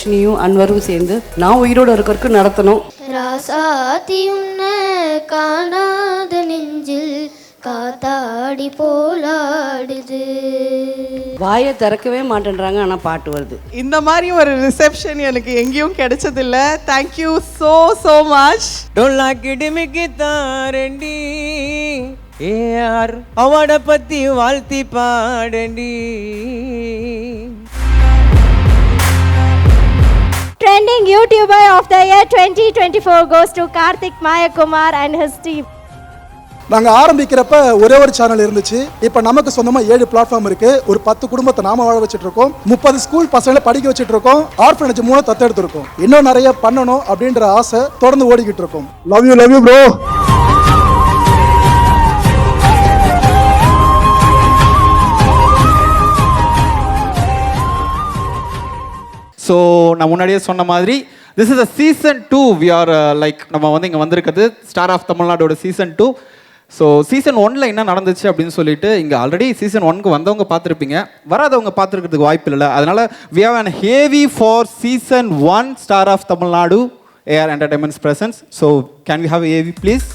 ரோஷினியும் அன்வரும் சேர்ந்து நான் உயிரோடு இருக்கிறதுக்கு நடத்தணும். ராசாத்தி உன்ன காணாத நெஞ்சில் காத்தாடி போலாடுது. வாயை திறக்கவே மாட்டேன்றாங்க ஆனால் பாட்டு வருது. இந்த மாதிரி ஒரு ரிசப்ஷன் எனக்கு எங்கேயும் கிடைச்சதில்ல. Thank you so so much டொல்லாக்கி டிமிக்கி தாரண்டி ஏஆர் அவட பத்தி வாழ்த்தி பாடண்டி. Trending YouTuber of the year 2024 goes to Karthik Mayakumar and his team. நாங்கள் ஆரம்பிக்கிறப்ப ஒரே ஒரு சேனல் இருந்துச்சு. இப்போ நமக்கு சொந்தமாக ஏழு பிளாட்ஃபார்ம் இருக்கு. ஒரு பத்து குடும்பத்தை நாம வாழ வச்சுட்டு இருக்கோம் முப்பது ஸ்கூல் பசங்களை படிக்க வச்சுட்டு இருக்கோம் ஆர்ஃபனேஜ் மூணு தத்தெடுத்திருக்கோம். இன்னும் நிறைய பண்ணணும் அப்படின்ற ஆசை தொடர்ந்து ஓடிக்கிட்டு இருக்கோம். Love you love you bro so நான் முன்னாடியே சொன்ன மாதிரி this is a season two we are like நம்ம வந்து இங்கே வந்திருக்கிறது ஸ்டார் ஆஃப் தமிழ்நாடோட சீசன் டூ ஸோ சீசன் ஒன்ல என்ன நடந்துச்சு அப்படின்னு சொல்லிட்டு இங்கே ஆல்ரெடி சீசன் ஒனுக்கு வந்தவங்க பார்த்துருப்பீங்க. வராதவங்க பார்த்துருக்கிறதுக்கு வாய்ப்பு இல்லை அதனால் we have an AV for season one star of Tamil Nadu AR entertainments presence so can we have AV please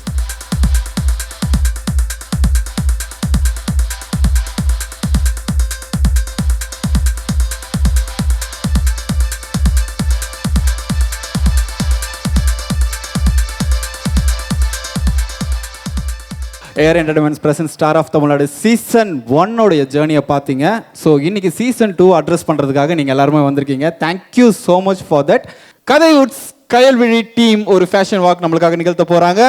AR entertainments present star of Tamil Nadu season ஒன்னோடைய ஜேர்னியை பார்த்தீங்க. ஸோ இன்னைக்கு season to address பண்ணுறதுக்காக நீங்கள் எல்லாருமே வந்திருக்கீங்க. Thank you so much for that கதை woods Kayalvizhi team ஒரு fashion walk நம்மளுக்காக நிகழ்த்த போகிறாங்க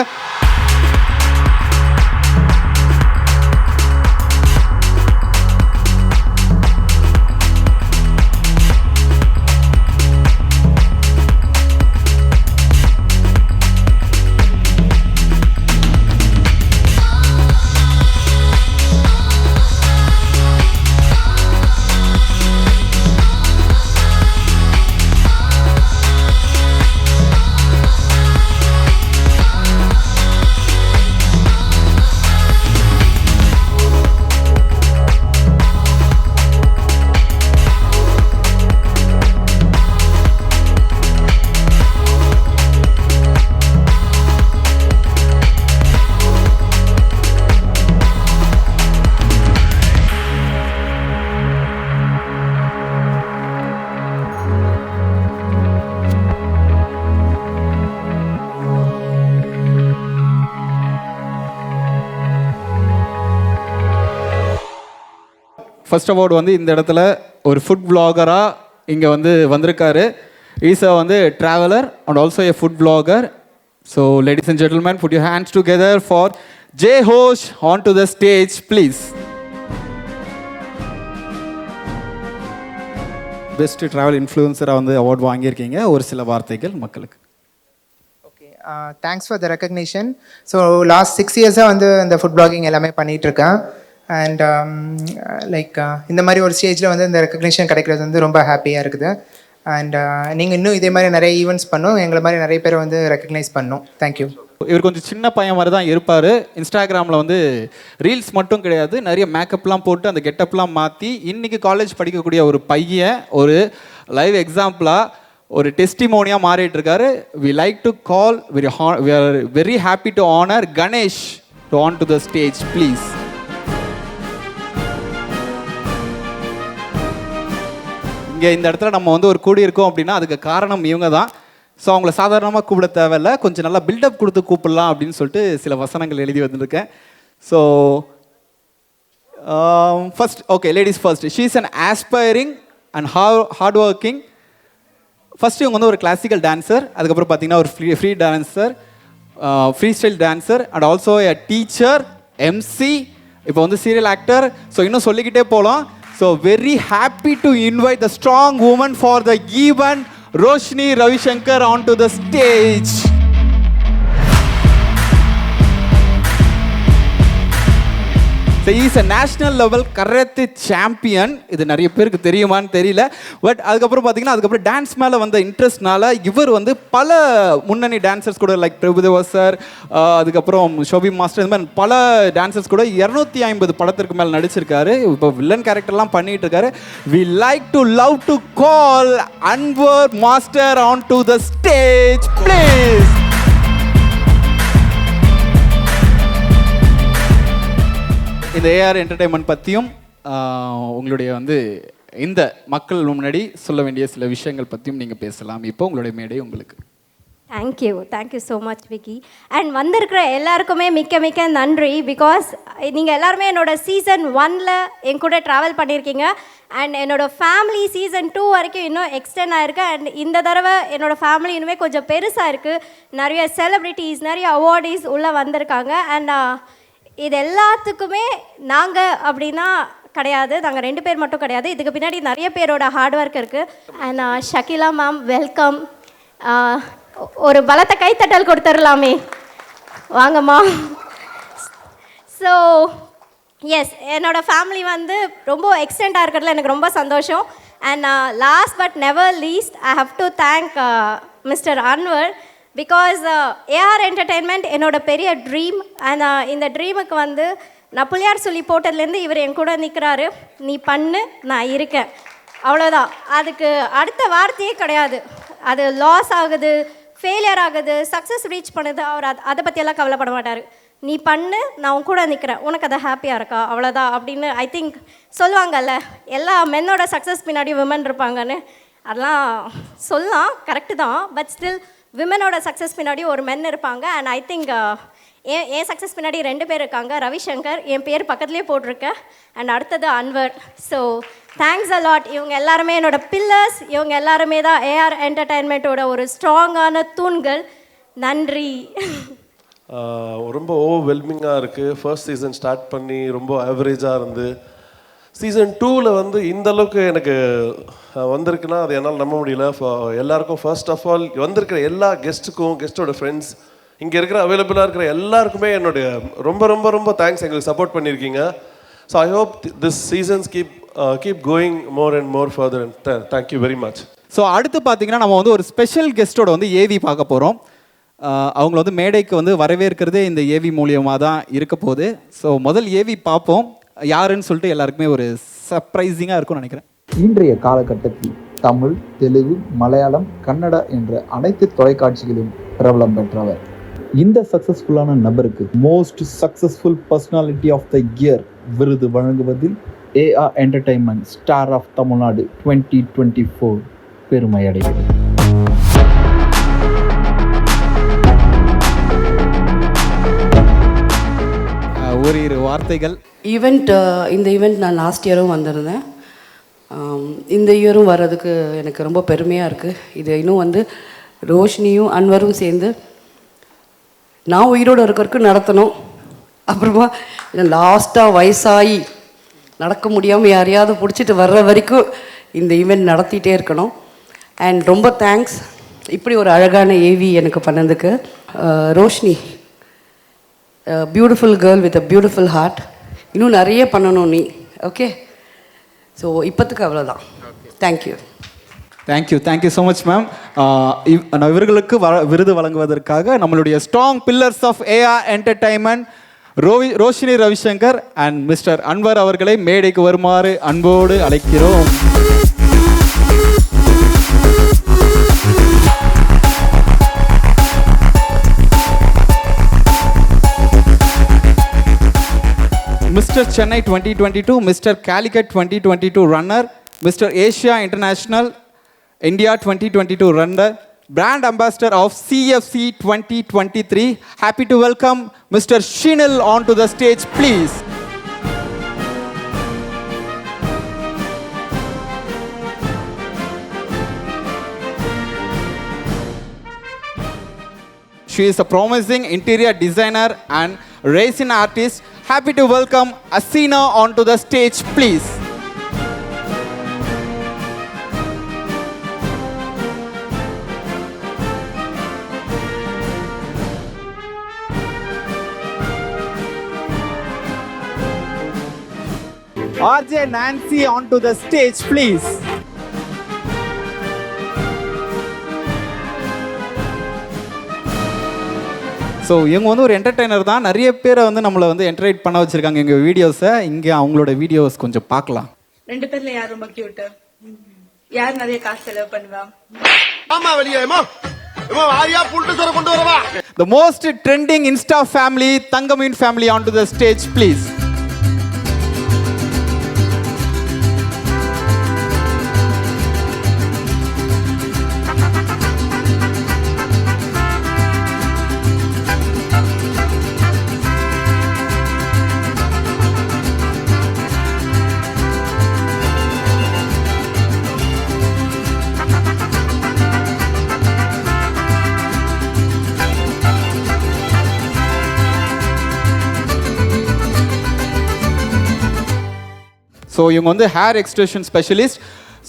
ஃபர்ஸ்ட் அவார்டு வந்து இந்த இடத்துல ஒரு ஃபுட் vlogger-ஆ இங்கே வந்து வந்திருக்காரு. ஈஸா வந்து traveller and also a food vlogger. So ladies and gentleman put your hands together for J ஹோஷ் onto the stage please best travel இன்ஃப்ளூயன்சராக வந்து அவார்ட் வாங்கியிருக்கீங்க. ஒரு சில வார்த்தைகள் மக்களுக்கு. Okay thanks for the recognition so last six இயர்ஸாக வந்து இந்த food blogging எல்லாமே பண்ணிட்டு இருக்கேன். And like um, uh, uh, இந்த மாதிரி ஒரு ஸ்டேஜில் வந்து இந்த ரெக்கக்னிஷன் கிடைக்கிறது வந்து ரொம்ப ஹாப்பியாக இருக்குது. அண்ட் uh, நீங்கள் இன்னும் இதே மாதிரி நிறைய ஈவெண்ட்ஸ் பண்ணும். எங்களை மாதிரி நிறைய பேர் வந்து ரெக்கக்னைஸ் பண்ணும். தேங்க்யூ இவர் கொஞ்சம் சின்ன பையன் மாதிரி தான் இருப்பார். இன்ஸ்டாகிராமில் வந்து ரீல்ஸ் மட்டும் கிடையாது. நிறைய மேக்கப்லாம் போட்டு அந்த கெட்டப்லாம் மாற்றி இன்றைக்கி காலேஜ் படிக்கக்கூடிய ஒரு பையன் ஒரு லைவ் எக்ஸாம்பிளாக ஒரு டெஸ்டிமோனியாக மாறிட்டு இருக்காரு. We like to call very we are very happy to honour Ganesh to on to the stage please இங்கே இந்த இடத்துல நம்ம வந்து ஒரு கூடி இருக்கோம் அப்படின்னா அதுக்கு காரணம் இவங்க தான் ஸோ அவங்கள சாதாரணமாக கூப்பிட தேவையில்ல. கொஞ்சம் நல்லா பில்டப் கொடுத்து கூப்பிடலாம் அப்படின்னு சொல்லிட்டு சில வசனங்கள் எழுதி வந்திருக்கேன். So first okay ladies first she's an aspiring and hard working first இவங்க வந்து ஒரு கிளாசிக்கல் டான்ஸர் அதுக்கப்புறம் பார்த்தீங்கன்னா ஒரு free free dancer free style dancer and also a teacher MC இப்போ வந்து சீரியல் ஆக்டர் ஸோ இன்னும் சொல்லிக்கிட்டே போகலாம் So very happy to invite the strong woman for the given, Roshni Ravishankar onto the stage. So is a national level karate champion இது நிறைய பேருக்கு தெரியுமான்னு தெரியல. பட் அதுக்கப்புறம் பார்த்தீங்கன்னா அதுக்கப்புறம் டான்ஸ் மேலே வந்த இன்ட்ரெஸ்ட்னால இவர் வந்து பல முன்னணி டான்சர்ஸ் கூட லைக் பிரபுதேவா சார் அதுக்கப்புறம் ஷோபி மாஸ்டர் இந்த மாதிரி பல டான்சர்ஸ் கூட இரநூத்தி ஐம்பது படத்திற்கு மேலே நடிச்சிருக்காரு. இப்போ வில்லன் கேரக்டர்லாம் பண்ணிட்டு இருக்காரு. We like to love to call Anwar master onto the stage please இந்த ஏஆர் என்டர்டைன்மெண்ட் பற்றியும் உங்களுடைய வந்து இந்த மக்கள் முன்னாடி சொல்ல வேண்டிய சில விஷயங்கள் பற்றியும் நீங்கள் பேசலாம். இப்போ உங்களுடைய மேடை உங்களுக்கு. Thank you thank you so much Vicky and வந்திருக்கிற எல்லாருக்குமே மிக்க மிக்க நன்றி. பிகாஸ் நீங்கள் எல்லாருமே என்னோட சீசன் ஒனில் என் கூட ட்ராவல் பண்ணியிருக்கீங்க அண்ட் என்னோடய ஃபேமிலி சீசன் டூ வரைக்கும் இன்னும் எக்ஸ்டெண்ட் ஆயிருக்கு. அண்ட் இந்த தடவை என்னோடய ஃபேமிலி இன்னுமே கொஞ்சம் பெருசாக இருக்குது நிறைய செலிப்ரிட்டிஸ் நிறைய அவார்டீஸ் உள்ளே வந்திருக்காங்க. அண்ட் இது எல்லாத்துக்குமே நாங்கள் அப்படின்னா கிடையாது. நாங்கள் ரெண்டு பேர் மட்டும் கிடையாது. இதுக்கு பின்னாடி நிறைய பேரோட ஹார்ட் ஒர்க் இருக்குது அண்ட் ஷகிலா மேம் வெல்கம் ஒரு பலத்த கைத்தட்டல் கொடுத்துடலாமே. வாங்கம்மா ஸோ எஸ் என்னோட ஃபேமிலி வந்து ரொம்ப எக்ஸ்டெண்டாக இருக்கிறதுல எனக்கு ரொம்ப சந்தோஷம். And last but never least I have to thank mister Anwar because AR entertainment என்னோடய பெரிய ட்ரீம் அண்ட் uh, இந்த ட்ரீமுக்கு வந்து நான் புள்ளியார் சொல்லி போட்டதுலேருந்து இவர் என் கூட நிற்கிறாரு நீ பண்ணு நான் இருக்கேன். அவ்வளோதான் அதுக்கு அடுத்த வார்த்தையே கிடையாது. அது லாஸ் ஆகுது ஃபெயிலியர் ஆகுது சக்ஸஸ் ரீச் பண்ணுது அவர் அது அதை பற்றியெல்லாம் கவலைப்பட மாட்டார். நீ பண்ணு நான் உன் கூட நிற்கிறேன் உனக்கு அது ஹாப்பியாக இருக்கா? அவ்வளோதான் அப்படின்னு ஐ திங்க் சொல்லுவாங்கல்ல எல்லா மென்னோட சக்ஸஸ் பின்னாடி விமன் இருப்பாங்கன்னு அதெல்லாம் சொல்லலாம் கரெக்டு தான். பட் ஸ்டில் விமனோட சக்ஸஸ் பின்னாடி ஒரு மென் இருப்பாங்க. அண்ட் ஐ திங்க் என் என் சக்ஸஸ் பின்னாடி ரெண்டு பேர் இருக்காங்க. ரவிசங்கர் என் பேர் பக்கத்துலேயே போட்டிருக்கேன் அண்ட் அடுத்தது அன்வர். ஸோ தேங்க்ஸ் அலாட் இவங்க எல்லாருமே என்னோட பில்லர்ஸ் இவங்க எல்லாருமே தான் ஏஆர் என்டர்டைன்மெண்ட்டோட ஒரு ஸ்ட்ராங்கான தூண்கள். நன்றி. ரொம்ப ஓவர்வெல்மிங்காக இருக்குது ஃபர்ஸ்ட் சீசன் ஸ்டார்ட் பண்ணி ரொம்ப ஆவரேஜாக இருந்து. சீசன் டூவில் வந்து இந்த அளவுக்கு எனக்கு வந்திருக்குன்னா அது என்னால் நம்ப முடியல. எல்லாருக்கும் ஃபர்ஸ்ட் ஆஃப் ஆல் வந்திருக்கிற எல்லா கெஸ்ட்டுக்கும் கெஸ்ட்டோட ஃப்ரெண்ட்ஸ் இங்கே இருக்கிற அவைலபிளாக இருக்கிற எல்லாருக்குமே என்னுடைய ரொம்ப ரொம்ப ரொம்ப தேங்க்ஸ் எங்களுக்கு சப்போர்ட் பண்ணியிருக்கீங்க. So I hope this seasons keep keep going more and more further and thank you very much so அடுத்து பார்த்தீங்கன்னா நம்ம வந்து ஒரு ஸ்பெஷல் கெஸ்ட்டோட வந்து ஏவி பார்க்க போகிறோம் அவங்கள வந்து மேடைக்கு வந்து வரவேற்கிறதே இந்த ஏவி மூலியமாக தான் இருக்க போகுது ஸோ முதல் ஏவி பார்ப்போம். யாருன்னு சொல்லிட்டு எல்லாருக்குமே ஒரு சர்ப்ரைசிங்காக இருக்கும்னு நினைக்கிறேன். இன்றைய காலகட்டத்தில் தமிழ் தெலுங்கு மலையாளம் கன்னடா என்ற அனைத்து தொலைக்காட்சிகளிலும் பிரபலம் பெற்றவர். இந்த சக்சஸ்ஃபுல்லான நபருக்கு most successful personality of the year விருது வழங்குவதில் AR entertainment star of Tamil Nadu twenty twenty four பெருமை அடைகிறது ஓரிரு வார்த்தைகள். ஈவெண்ட் uh, இந்த ஈவெண்ட் நான் லாஸ்ட் இயரும் வந்திருந்தேன். Um, இந்த இயரும் வர்றதுக்கு எனக்கு ரொம்ப பெருமையாக இருக்குது இது இன்னும் வந்து ரோஷினியும் அன்வரும் சேர்ந்து நான் உயிரோடு இருக்கிறதுக்கு நடத்தணும். அப்புறமா லாஸ்ட்டாக வயசாகி நடக்க முடியாமல் யாரையாவது பிடிச்சிட்டு வர்ற வரைக்கும் இந்த ஈவெண்ட் நடத்திட்டே இருக்கணும். அண்ட் ரொம்ப தேங்க்ஸ் இப்படி ஒரு அழகான ஏவி எனக்கு பண்ணதுக்கு uh, Roshini beautiful girl with a beautiful heart இன்னும் நிறைய பண்ணணும் நீ. ஓகே ஸோ இப்போத்துக்கு அவ்வளோதான் thank you thank you thank you so much ma'am இவர்களுக்கு வ விருது வழங்குவதற்காக நம்மளுடைய strong pillars of AR entertainment ரோவி Roshini Ravishankar and mister Anwar அவர்களை மேடைக்கு வருமாறு அன்போடு அழைக்கிறோம். Mister Chennai twenty twenty two mister Calicut twenty twenty two runner mister Asia international India twenty twenty two runner brand ambassador of CFC twenty twenty three happy to welcome mister Shinil onto the stage please She is a promising interior designer and resin artist. happy to welcome Asina onto the stage, please. RJ Nancy onto the stage, please. So இவங்க வந்து ஒரு entertainer தான். நிறைய பேரை வந்து நம்மளை வந்து entertain பண்ண வச்சிருக்காங்க எங்கள் வீடியோஸை இங்கே அவங்களோட வீடியோஸ் கொஞ்சம் பார்க்கலாம். ரெண்டு பேர்ல யார் ரொம்ப கியூட் யார் நிறைய காசு செலவு பண்ணுவா? The most trending insta family Thangameen family onto the stage please இவங்க வந்து hair extension specialist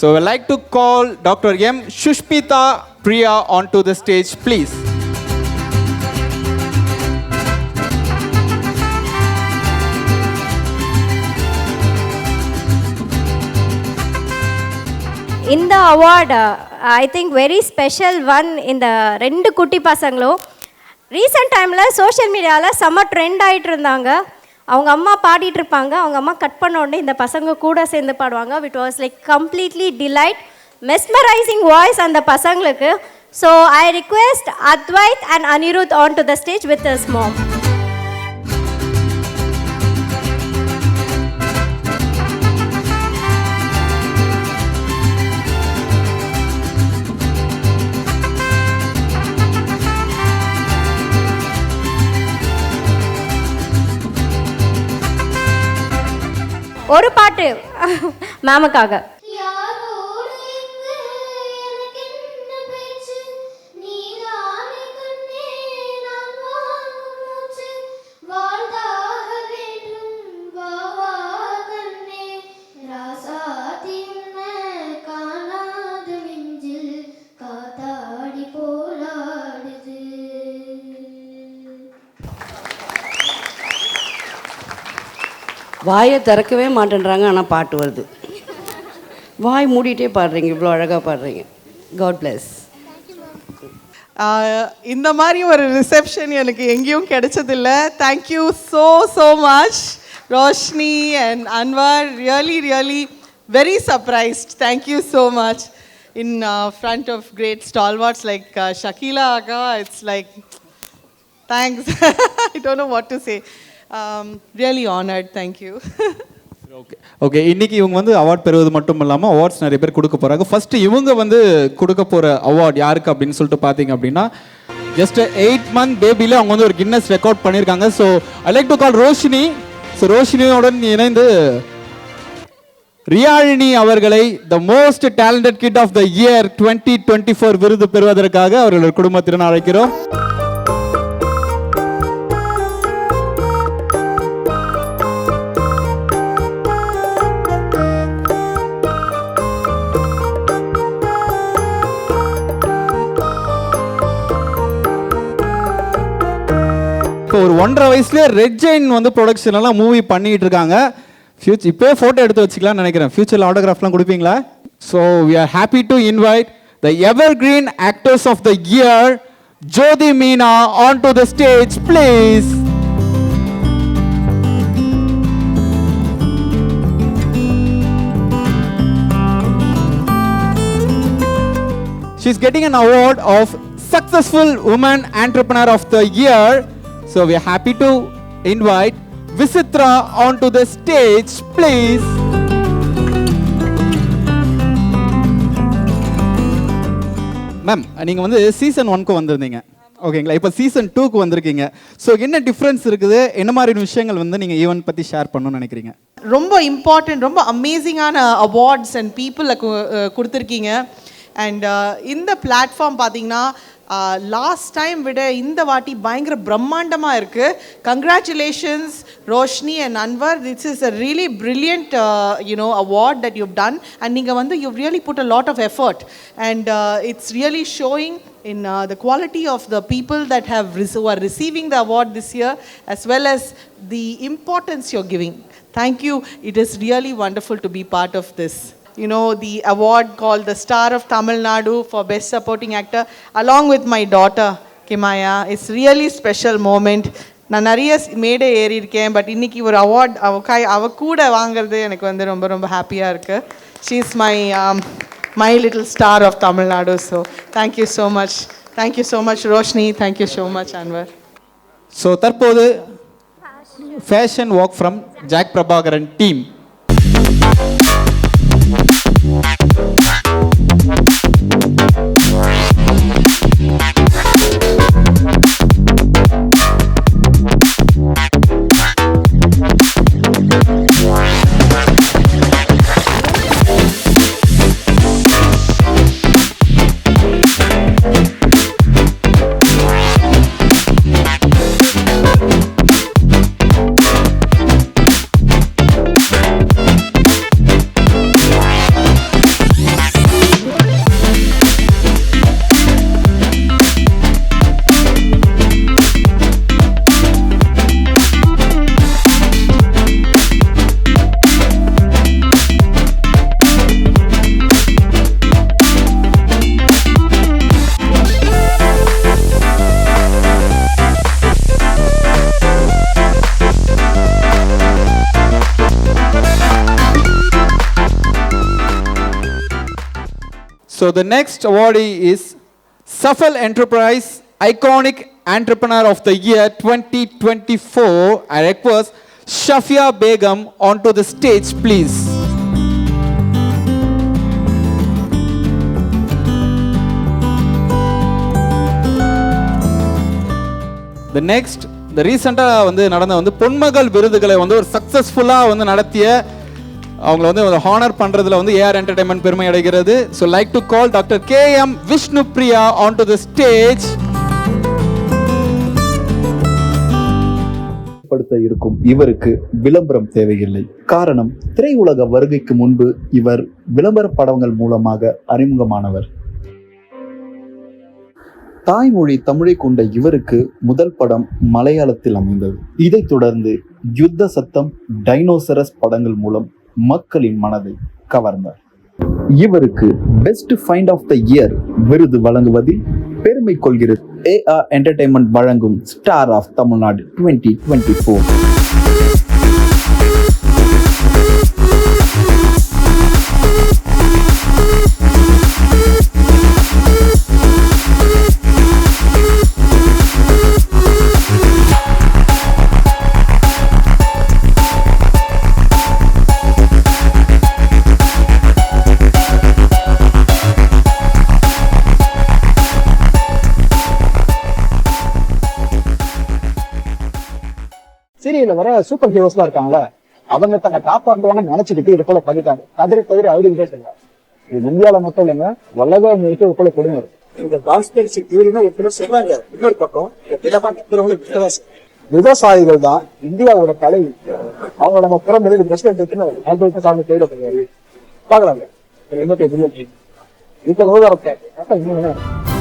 so like to call doctor M Sushmita Priya onto the stage please இந்த award I think very special one இந்த ரெண்டு குட்டி பசங்களும் recent டைமில் social மீடியாவில் செம்ம ட்ரெண்ட் ஆகிட்டு இருந்தாங்க. அவங்க அம்மா பாடிட்டு இருப்பாங்க. அவங்க அம்மா கட் பண்ண உடனே இந்த பசங்க கூட சேர்ந்து பாடுவாங்க. It was like completely delight mesmerising voice அந்த பசங்களுக்கு. So I request Advait and Anirudh onto the stage with us ma'am ஒரு பாட்டு. மேமுக்காக. வாயை திறக்கவே மாட்டேன்றாங்க ஆனால் பாட்டு வருது. வாய் மூடிட்டே பாடுறீங்க இவ்வளோ அழகாக பாடுறீங்க. காட் பிளஸ் இந்த மாதிரி ஒரு ரிசப்ஷன் எனக்கு எங்கேயும் கிடைச்சதில்ல. Thank you so so much Roshini and Anwar really really very surprised thank you so much in front of great stalwarts like Shakeela அக்கா it's like thanks I don't know what to say really honoured thank you okay okay இன்னைக்கு இவங்க வந்து award பெறுவது மட்டும் இல்லாமல் awards நிறைய பேர் கொடுக்க போகிறாங்க ஃபர்ஸ்ட் இவங்க வந்து கொடுக்க போகிற அவார்ட் யாருக்கு அப்படின்னு சொல்லிட்டு பார்த்தீங்க அப்படின்னா ஜஸ்ட் எயிட் மந்த் பேபியில் அவங்க வந்து ஒரு கின்னஸ் ரெக்கார்ட் பண்ணியிருக்காங்க so I like to call Roshini. So ரோஷினியுடன் இணைந்து ரியாழினி அவர்களை the most talented kid of the year twenty twenty four விருது பெறுவதற்காக அவர்களோட குடும்பத்தினர் அழைக்கிறோம். ஒரு ஒன்றரை வயசுலேயே ரெட் ஜெயின் வந்து ப்ரொடக்ஷன்லாம் மூவி பண்ணிட்டு இருக்காங்க. ஃபியூச்சர் இப்போயே ஃபோட்டோ எடுத்து வச்சுக்கலாம்னு நினைக்கிறேன். ஃபியூச்சரில் ஆட்டோகிராஃப்லாம் கொடுப்பீங்களா? So we are happy to invite the evergreen actors of the year Jyothi Meena onto the stage please She's getting an award of Successful Woman Entrepreneur of the Year. So we are happy to invite Visitra onto the stage, please. Ma'am நீங்கள் வந்து season ஒன்க்கு வந்திருந்தீங்க. ஓகேங்களா இப்போ season டூக்கு வந்திருக்கீங்க. So என்ன difference இருக்குது? என்ன மாதிரி விஷயங்கள் வந்து நீங்கள் ஈவெண்ட் பற்றி ஷேர் பண்ணணும்னு நினைக்கிறீங்க? ரொம்ப இம்பார்ட்டன்ட் ரொம்ப அமேசிங்கான அவார்ட்ஸ் அண்ட் பீப்புளை கொடுத்துருக்கீங்க. அண்ட் இந்த பிளாட்ஃபார்ம் பார்த்தீங்கன்னா லாஸ்ட் டைம் விட இந்த வாட்டி பயங்கர பிரம்மாண்டமாக இருக்குது congratulations Roshini and Anwar this is a really brilliant you know award that you've done and நீங்கள் வந்து you really put a lot of effort and it's really showing in uh, the quality of the people that have rec- who are receiving the award this year, as well as the importance you're giving. Thank you. It is really wonderful to be part of this. You know, the award called the Star of Tamil Nadu for Best Supporting Actor, along with my daughter, Kimaya. It's really special moment. நான் நிறைய ஸ்- மேடை ஏறி இருக்கேன் but இன்னைக்கு ஒரு award அவ கை அவ கூட வாங்குறது எனக்கு வந்து ரொம்ப ரொம்ப ஹாப்பியாக இருக்கு. She is my my little star of Tamil Nadu so thank you so much thank you so much Roshini thank you so much Anwar so தற்போது fashion walk from Jack Prabhakaran team the next awardee is Safal Enterprise Iconic Entrepreneur of the Year 2024. I request Shafia Begum onto the stage, please. The next, the recent வந்து நடந்த வந்து பொன்மகள் விருதுகளை வந்து ஒரு சக்ஸஸ்ஃபுல்லாக வந்து நடத்திய அவங்கள வந்து ஹானர் பண்ணுறதுல வந்து ஏஆர் என்டர்டைன்மெண்ட் பெருமை அடைகிறது. So like to call doctor K M Vishnu Priya onto the stage படுத்த இருக்கும் இவருக்கு விளம்பரம் தேவையில்லை. காரணம் திரையுலக வருகைக்கு முன்பு இவர் விளம்பர படங்கள் மூலமாக அறிமுகமானவர். தாய்மொழி தமிழை கொண்ட இவருக்கு முதல் படம் மலையாளத்தில் அமைந்தது. இதைத் தொடர்ந்து யுத்த சத்தம் டைனோசரஸ் படங்கள் மூலம் மக்களின் மனதை கவர்ந்தார். இவருக்கு best find of the year விருது வழங்குவதில் பெருமை கொள்கிறது. ஏஆர் என்டர்டைன்மெண்ட் வழங்கும் star of Tamil Nadu twenty twenty four super ஹீரோஸ்லாம் இருக்காங்களே அவங்க தன்னை காப்பாற்றுவாங்கன்னு நினைச்சுக்கிட்டு இது போல பண்ணிட்டாங்க கதறி கதறி அழுதுகிட்டே இருக்காங்க. இது இந்தியாவில மட்டும் இல்லைங்க உலகம் முழுக்க இது போல கொடுமை இருக்கு இந்த கான்ஸ்பிரன்சி தியரின்னு ஒரு சிலர் சொல்றாங்க இன்னொரு பக்கம் விவசாயிகள் தான் இந்தியாவோட தலை அவங்க நம்ம புறம் எழுதி பிரசிடென்ட் சாமி தேட போறாரு பாக்கலாங்க இப்ப விவகாரத்தை இன்னும்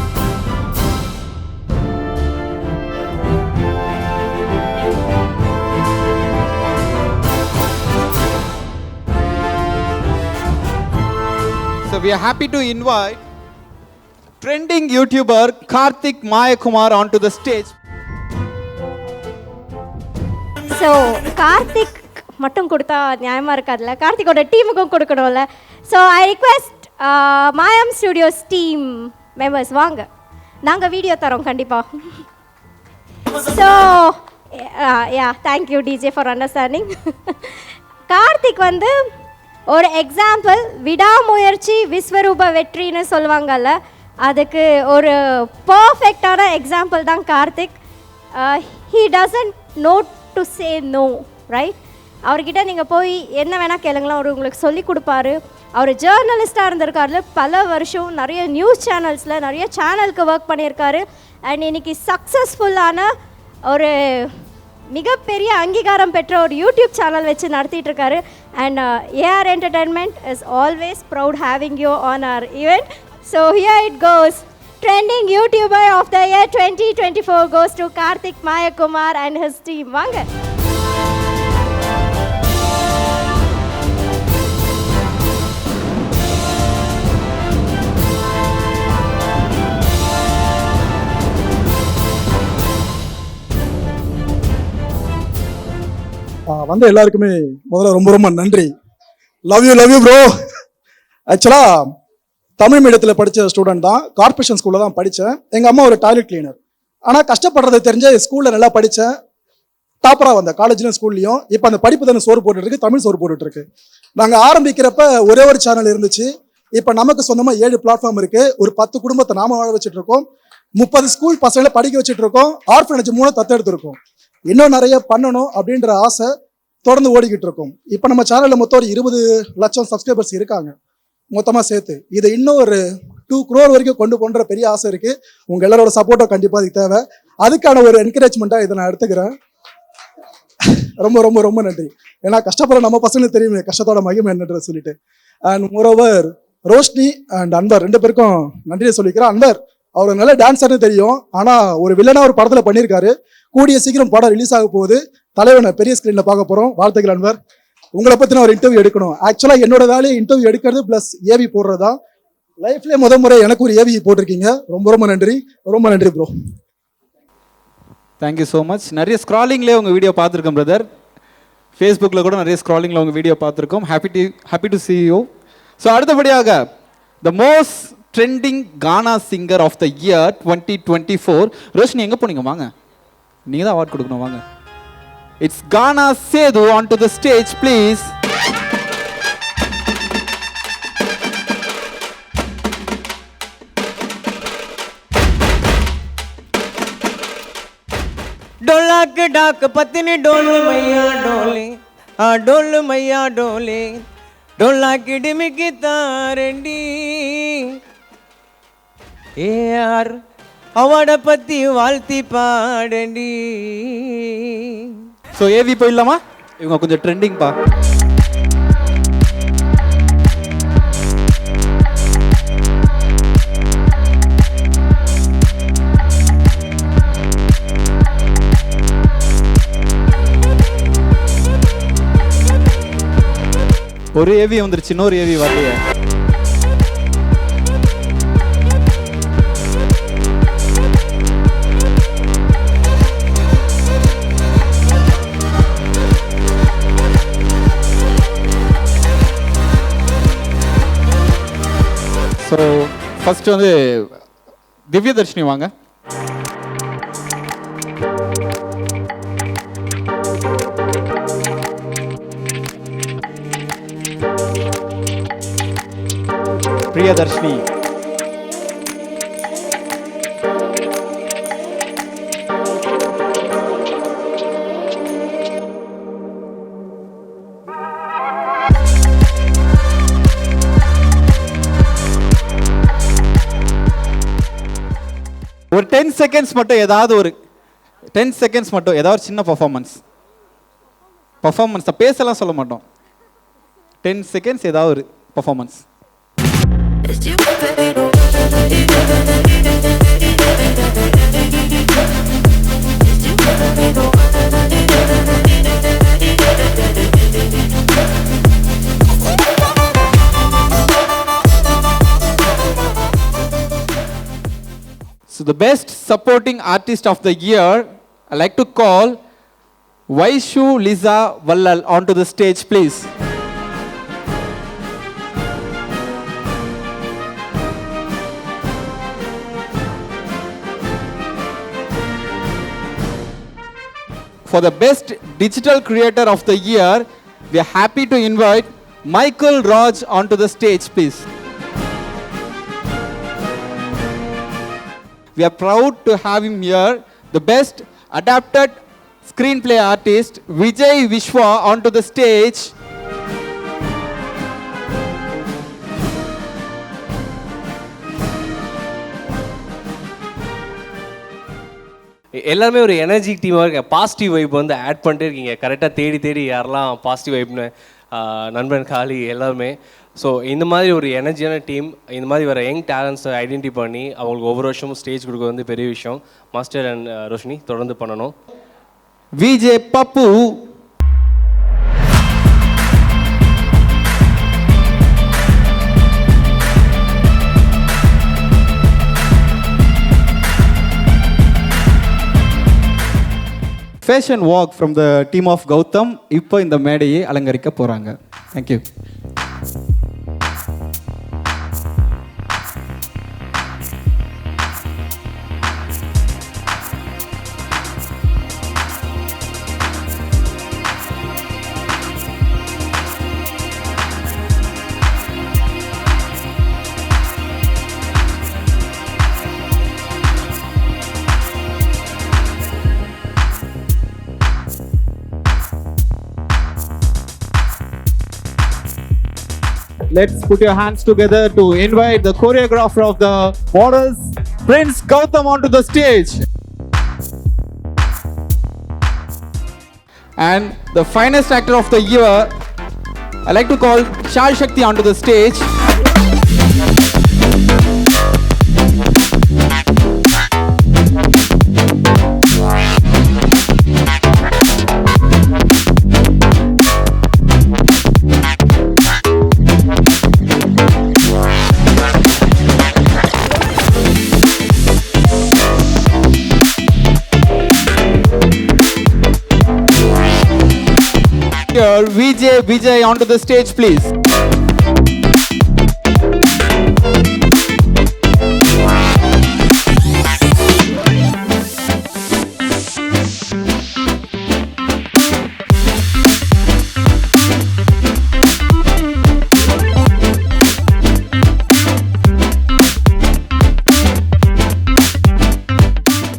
So we are happy to invite trending YouTuber Karthik Mayakumar onto the stage. So Karthik மட்டும் கொடுத்தா நியாயமாக இருக்காதுல்ல? கார்த்திகோட டீமுக்கும் கொடுக்கணும்ல. So I request Mayam studios team members வாங்க. நாங்கள் வீடியோ தரோம் கண்டிப்பாக so yeah thank you DJ for understanding Karthik வந்து ஒரு எக்ஸாம்பிள் விடாமுயற்சி விஸ்வரூப வெற்றின்னு சொல்லுவாங்கல்ல அதுக்கு ஒரு பர்ஃபெக்டான எக்ஸாம்பிள் தான் Karthik. He doesn't know to say no right அவர்கிட்ட நீங்கள் போய் என்ன வேணால் கேளுங்களேன் அவர் உங்களுக்கு சொல்லி கொடுப்பாரு. அவர் ஜேர்னலிஸ்ட்டாக இருந்திருக்காரு பல வருஷம் நிறைய நியூஸ் சேனல்ஸில் நிறைய சேனலுக்கு ஒர்க் பண்ணியிருக்காரு. அண்ட் இன்னைக்கு சக்ஸஸ்ஃபுல்லான ஒரு மிகப்பெரிய அங்கீகாரம் பெற்ற ஒரு யூடியூப் சேனல் வச்சு நடத்திட்டு இருக்காரு and AR entertainment is always proud having you on our event so here it goes trending YouTuber of the year twenty twenty four goes to Karthik Mayakumar and his team வாங்க. வந்த எல்லாருக்குமே முதல்ல ரொம்ப ரொம்ப நன்றி. Love you love you bro ஆக்சுவலாக தமிழ் மீடியத்தில் படித்த ஸ்டூடெண்ட் தான். கார்பரேஷன் ஸ்கூலில் தான் படித்தேன் எங்கள் அம்மா ஒரு டாய்லெட் கிளீனர் ஆனால் கஷ்டப்படுறது தெரிஞ்ச ஸ்கூலில் நல்லா படித்தேன் டாப்பராக வந்தேன் காலேஜ்லையும் ஸ்கூல்லையும் இப்போ அந்த படிப்பு தானே சோறு போட்டுட்ருக்கு தமிழ் சோறு போட்டுட்ருக்கு நாங்கள் ஆரம்பிக்கிறப்ப ஒரே ஒரு சேனல் இருந்துச்சு. இப்போ நமக்கு சொந்தமாக ஏழு பிளாட்ஃபார்ம் இருக்குது ஒரு பத்து குடும்பத்தை நாம வாழ வச்சுட்டு இருக்கோம். முப்பது ஸ்கூல் பசங்களை படிக்க வச்சுட்டு இருக்கோம். ஆர்ஃபனேஜ் மூணு தத்தெடுத்துருக்கோம் இன்னும் நிறைய பண்ணணும் அப்படின்ற ஆசை தொடர்ந்து ஓடிக்கிட்டு இருக்கோம். இப்போ நம்ம சேனலில் மொத்தம் ஒரு இருபது லட்சம் சப்ஸ்கிரைபர்ஸ் இருக்காங்க. மொத்தமாக சேர்த்து. இதை இன்னும் ஒரு டூ க்ரோர் வரைக்கும் கொண்டு போன்ற பெரிய ஆசை இருக்குது உங்கள் எல்லாரோட சப்போர்ட்டும் கண்டிப்பாக அதுக்கு தேவை. அதுக்கான ஒரு என்கரேஜ்மெண்ட்டாக இதை நான் எடுத்துக்கிறேன். ரொம்ப ரொம்ப ரொம்ப நன்றி. ஏன்னா கஷ்டப்படுற நம்ம பசங்களுக்கு தெரியுமே கஷ்டத்தோட மகிமை என்னன்ற சொல்லிட்டு. அண்ட் மோரோவர் ரோஷ்னி அண்ட் அன்பர் ரெண்டு பேருக்கும் நன்றியை சொல்லிக்கிறேன். அன்பர் அவர் நல்ல டான்ஸர்னு தெரியும். ஆனால் ஒரு வில்லனா ஒரு படத்தில் பண்ணியிருக்காரு. கூடிய சீக்கிரம் படம் ரிலீஸ் ஆக போகுது. தலைவனை பெரிய ஸ்க்ரீனில் பார்க்க போகிறோம் வாழ்த்துக்கள் அன்பர் உங்களை பத்தின ஒரு இன்டர்வியூ எடுக்கணும். ஆக்சுவலாக என்னோட வேலையை இன்டர்வியூ எடுக்கிறது ப்ளஸ் ஏவி போடுறது தான் லைஃப்ல முத முறை எனக்கு ஒரு ஏவி போட்டிருக்கீங்க. ரொம்ப ரொம்ப நன்றி. ரொம்ப நன்றி ப்ரோ தேங்க்யூ ஸோ மச் நிறைய ஸ்க்ராலிங்லேயே உங்கள் வீடியோ பார்த்துருக்கோம் பிரதர் ஃபேஸ்புக்கில் கூட நிறைய ஸ்க்ராலிங்கில் உங்கள் வீடியோ பார்த்துருக்கோம். Happy to happy to see you so அடுத்தபடியாக the most trending gaana singer of the year twenty twenty four Roshini எங்கே போனீங்க? வாங்க. நீங்கள் தான் அவார்ட் கொடுக்கணும். வாங்க. It's Gaana Sethu onto the stage please டொல்லாக்கு டாக்கு பத்தினி டோலு மையா டோலி ஆ டோலு மையா டோலி டொல்லாக்கு டிமிக்கு தாரண்டி. ஏஆர் அவனை பற்றி வாழ்த்தி பாடண்டி. ஸோ ஏவி போயிடலாமா? இவங்க கொஞ்சம் ட்ரெண்டிங் பா. ஒரு ஏவி வந்துருச்சு இன்னொரு ஏவி வரலையே. ஃபஸ்ட்டு வந்து திவ்யதர்ஷினி வாங்க. பிரியதர்ஷினி. ஒரு டென் செகண்ட்ஸ் மட்டும் ஏதாவது ஒரு டென் செகண்ட்ஸ் மட்டும் ஏதாவது ஒரு சின்ன பர்ஃபார்மன்ஸ் பர்ஃபார்மன்ஸ் பேசலாம் சொல்ல மாட்டோம். டென் செகண்ட்ஸ் ஏதாவது ஒரு performance So the best supporting artist of the year, I like to call Vaishu Liza Vallal onto the stage, please. For the best digital creator of the year, we are happy to invite Michael Raj onto the stage, please. We are proud to have him here, the best adapted screenplay artist, Vijay Vishwa, onto the stage. எல்லாருமே ஒரு energy டீமாக இருக்க positive vibe வந்து add பண்ணிட்டே இருக்கீங்க கரெக்டாக தேடி தேடி யாரெல்லாம் பாசிட்டிவ் வைப்னு நண்பன் காளி எல்லாருமே ஸோ இந்த மாதிரி ஒரு எனர்ஜியான டீம் இந்த மாதிரி வர யங் டேலண்ட்ஸை ஐடென்டி பண்ணி அவங்களுக்கு ஒவ்வொரு வருஷமும் ஸ்டேஜ் கொடுக்க வந்து பெரிய விஷயம். மாஸ்டர் அண்ட் uh, ரோஷினி தொடர்ந்து பண்ணணும். VJ Pappu fashion walk from the team of Gautham இப்போ இந்த மேடையை அலங்கரிக்க போகிறாங்க thank you Let's put your hands together to invite the choreographer of the models, Prince Gautam, onto the stage. And the finest actor of the year, I like to call Shal Shakti onto the stage. Here, VJ Vijay onto the stage, please.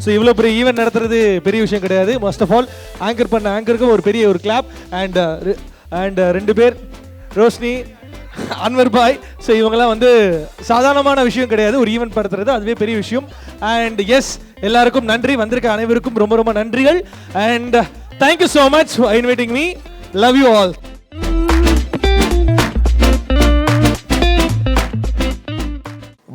So இவ்வளோ பெரிய event நடத்துறது பெரிய விஷயம் கிடையாது. Must of all anchor பண்ண ஆங்கருக்கு ஒரு பெரிய ஒரு கிளாப் அண்ட் அண்ட் ரெண்டு பேர் ரோஷினி அன்வர் பாய். ஸோ இவங்கெல்லாம் வந்து சாதாரணமான விஷயம் கிடையாது. ஒரு ஈவெண்ட் படுத்துறது அதுவே பெரிய விஷயம். அண்ட் எஸ் எல்லாருக்கும் நன்றி. வந்திருக்க அனைவருக்கும் ரொம்ப ரொம்ப நன்றிகள். And thank you so much inviting me love you all